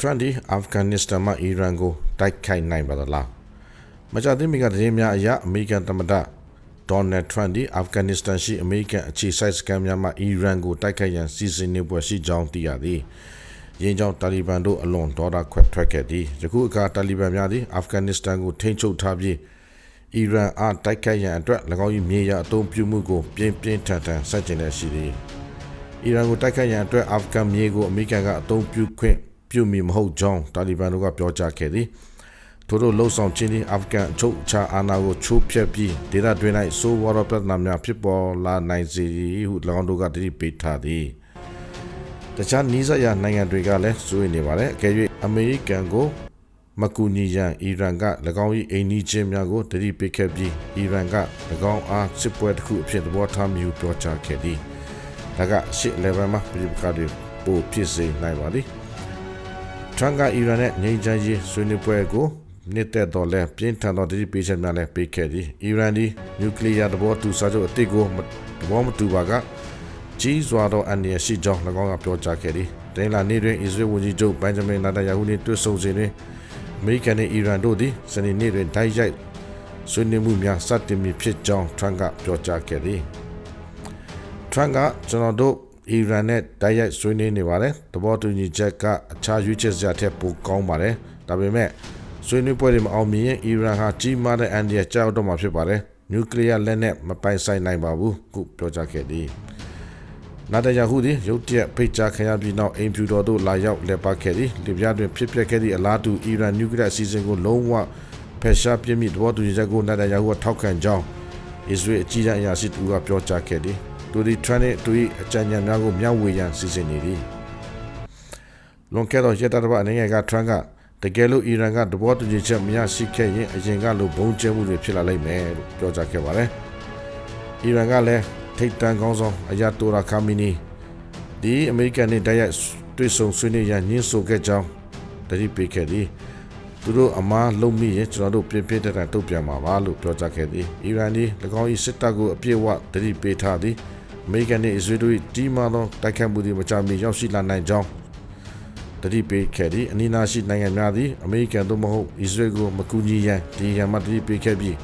20အာဖဂန်နစ္စတန်မှအီရန်ကိုတိုက်ခိုက်နိုင်ပါသလားမကြသေးမီကတည်းများအရအမေရိကန်သမ္မတဒေါ်နယ်ထရန့်ဒီအာဖဂန်နစ္စတန်ရှိအမေရိကန်အခြေစိုက်စခန်းများမှအီရန်ကိုတိုက်ခိုက်ရန်စီစဉ်နေပွဲရှိကြောင်းသိရသည်ရင်းကြောင့်တာလီဘန်တို့အလွန်ဒေါသခွဲထွက်ခဲ့သည်ယခုအခါတာလီဘန်များသည်အာဖဂန်နစ္စတန်ကိုထိန်းချုပ်ထားပြီးအီရန်အားတိုက်ခိုက်ရန်အတွက်၎င်း၏မြေယာအသုံးပြုမှုကိုပြင်းပြင်းထန်ထန်ဆန့်ကျင်နေရှိသည်အီရန်ကိုတိုက်ခိုက်ရန်အတွက်အာဖဂန်မြေကိုအမေရိကန်ကအသုံးပြုခွင့် ပြုမိမဟုတ်ကြောင်းတာလီဘန်တို့ကပြောကြားခဲ့သည်ထို့သောလှုပ်ဆောင်ခြင်းသည်အာဖဂန်အချုပ်အခြာအာဏာကိုချိုးဖျက်ပြီးဒေသတွင်း၌စိုးဝါရပြဿနာများဖြစ်ပေါ်လာနိုင်စေဟု၎င်းတို့ကတတိပေးထားသည်တခြားနီးစပ်ရာနိုင်ငံတွေကလည်းစိုးရိမ်နေပါတယ်အကယ်၍အမေရိကန်ကိုမကူညီရန်အီရန်က၎င်း၏အိမ်နီးချင်းများကိုတတိပေးခဲ့ပြီးအီရန်က၎င်းအားစစ်ပွဲတစ်ခုအဖြစ်သဘောထားမျိုးပြောကြားခဲ့သည်ဒါကရှစ်11မှာပြည်ပကတွေပို့ဖြစ်စေနိုင်ပါသည် ထရန်ကအီရန်နဲ့ငြိမ်းချမ်းရေးဆွေးနွေးပွဲကိုနှစ်သက်တော်လဲပြင်းထန်သောတတိပေးချက်များလည်းပေးခဲ့သည်အီရန်ဒီနျူကလ িয়ার သဘောတူစာချုပ်အသစ်ကိုမသဘောမတူပါကကြီးစွာသောအန္တရာယ်ရှိကြောင်း၎င်းကပြောကြားခဲ့သည်တိုင်းလာနေ့တွင်အစ္စရေးဝန်ကြီးချုပ်ဘန်ဂျမင်နာတယာဟုနှင့်တွေ့ဆုံစဉ်တွင်အမေရိကန်နှင့်အီရန်တို့သည်စနေနေ့တွင်တိုက်ရိုက်ဆွေးနွေးမှုများစတင်မည်ဖြစ်ကြောင်းထရန်ကပြောကြားခဲ့သည်ထရန့်ကကျွန်တော်တို့ အီရန်နဲ့တိုက်ရိုက်ဆွေးနွေးနေပါတယ်တဘောတူညီချက်ကအခြားရွေးချယ်စရာထက်ပိုကောင်းပါတယ်ဒါပေမဲ့ဆွေးနွေးပွဲတွေမအောင်မြင်ရင်အီရန်ဟာကြီးမားတဲ့အန်ဒီယာကြောက်တော့မှာဖြစ်ပါတယ်နျူကလ িয়ার လက်နက်မပိုင်ဆိုင်နိုင်ပါဘူးခုပြောကြားခဲ့သည်နာတယာဟုသည်ရုတ်တရက်ဖိတ်ကြားခံရပြီးနောက်အိမ်ဖြူတော်သို့လာရောက်လက်ပါခဲ့သည်လီဗျားတွင်ဖြစ်ပျက်ခဲ့သည့်အလားတူအီရန်နျူကလ িয়ারအစီအစဉ်ကိုလုံးဝဖယ်ရှားပြစ်မိသဘောတူညီချက်ကိုနာတယာဟုကထောက်ခံကြောင်း အစ္စရေးအကြီးအကျယ်အရာရှိတူကပြောကြားခဲ့သည် သူဒီထရန်နဲ့သူ၏အကြံဉာဏ်များကိုမျှဝေရန်စီစဉ်နေသည်လွန်ခဲ့သောရက်တတပတ်အနေနဲ့ကထရန်ကတကယ်လို့အီရန်ကသဘောတူညီချက်မရရှိခဲ့ရင်အရင်ကလိုဘုံကျဲမှုတွေဖြစ်လာလိမ့်မယ်လို့ပြောကြားခဲ့ပါတယ်အီရန်ကလည်းထိတ်တန့်ကောင်းဆောင်အယာတိုရာခါမီနီဒီအမေရိကန်နဲ့တိုက်ရိုက်တွေ့ဆုံဆွေးနွေးရန်ညှင်းဆိုခဲ့ကြောင်းတတိပေးခဲ့သည်သူတို့အမားလုံမိရင်ကျွန်တော်တို့ပြင်းပြင်းထန်ထန်တုတ်ပြန်မှာပါလို့ပြောကြားခဲ့သည်အီရန်ဒီ၎င်း၏စစ်တပ်ကိုအပြည့်အဝတတိပေးထားသည် အမေရိကန်နှင့်အစ္စရေးတို့၏တီမာသောတိုက်ခိုက်မှုတွေမကြာမီရောက်ရှိလာနိုင်ကြောင်းတတိပေးခဲ့သည်အနီးနားရှိနိုင်ငံများသည်အမေရိကန်သို့မဟုတ်အစ္စရေးကိုမကူညီရန်ဒီရန်မှတတိပေးခဲ့ပြီး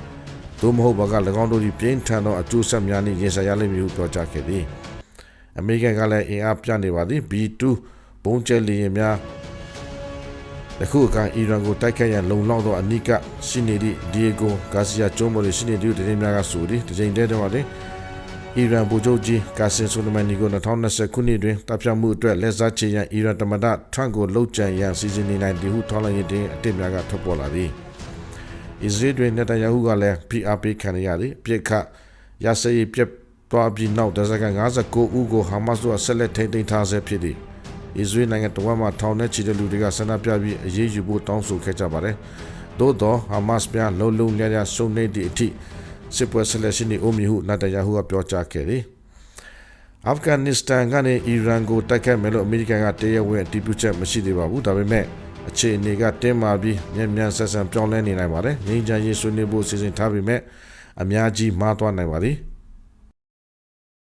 သို့မဟုတ်ဘာက၎င်းတို့၏ပြင်းထန်သောအကျိုးဆက်များနှင့်ရင်ဆိုင်ရလိမ့်မည်ဟုပြောကြားခဲ့သည်အမေရိကန်ကလည်းအင်အားပြနေပါသည် B2 ဘုံကျဲလီရင်များယခုအခါအီရန်ကိုတိုက်ခိုက်ရန်လုံလောက်သောအနိကရှိနေသည့်ဒီယေဂိုဂါစီယာကျုံးပေါ်ရှိနေသည့်တရင်များကဆိုသည်တကြိမ်တည်းတည်းမှာတွင် အီရန်ဗိုလ်ချုပ်ကြီးကာဆင်ဆိုလမန်နီကို2020ခုနှစ်တွင်တပ်ဖြတ်မှုအတွက်လက်စားချေရန်အီရန်တမန်တထရန့်ကိုလှုပ်ကြံရန်စီစဉ်နေနိုင်သည်ဟုထောက်လှမ်းရေးတင်အတစ်များကထွက်ပေါ်လာသည်အစ္စရေးတွင်နေတန်ယာဟုကလည်း PRP ခံရသည်ပြစ်ခတ်ရစရေးပြက်သွားပြီးနောက်ဒဇကန်59ဦးကိုဟာမတ်စ်တို့ဆက်လက်ထိန်းသိမ်းထားဆဲဖြစ်သည်အစ္စရေးနိုင်ငံတော်မှာထောင်နဲ့ချီတဲ့လူတွေကဆန္ဒပြပြီးအရေးယူဖို့တောင်းဆိုခဲ့ကြပါတယ်။သို့သောဟာမတ်စ်များလုံလုံလျားလျားရှုံနေသည့်အထိ စစ်ပွဲဆက်လက်ရှိနေဦးမည်ဟုနာတယာဟုကပြောကြားခဲ့သည်။အာဖဂန်နစ္စတန်ကနေအီရန်ကိုတိုက်ခိုက်မယ်လို့အမေရိကန်ကတရားဝင်အတည်ပြုချက်မရှိသေးပါဘူး။ဒါပေမဲ့အခြေအနေကတင်းမာပြီးမြန်မြန်ဆက်ဆန်ပြောင်းလဲနေနိုင်ပါတယ်။ငြိမ်းချမ်းရေးဆွေးနွေးဖို့စီစဉ်ထားပေမဲ့အများကြီးမှားသွားနိုင်ပါသည်။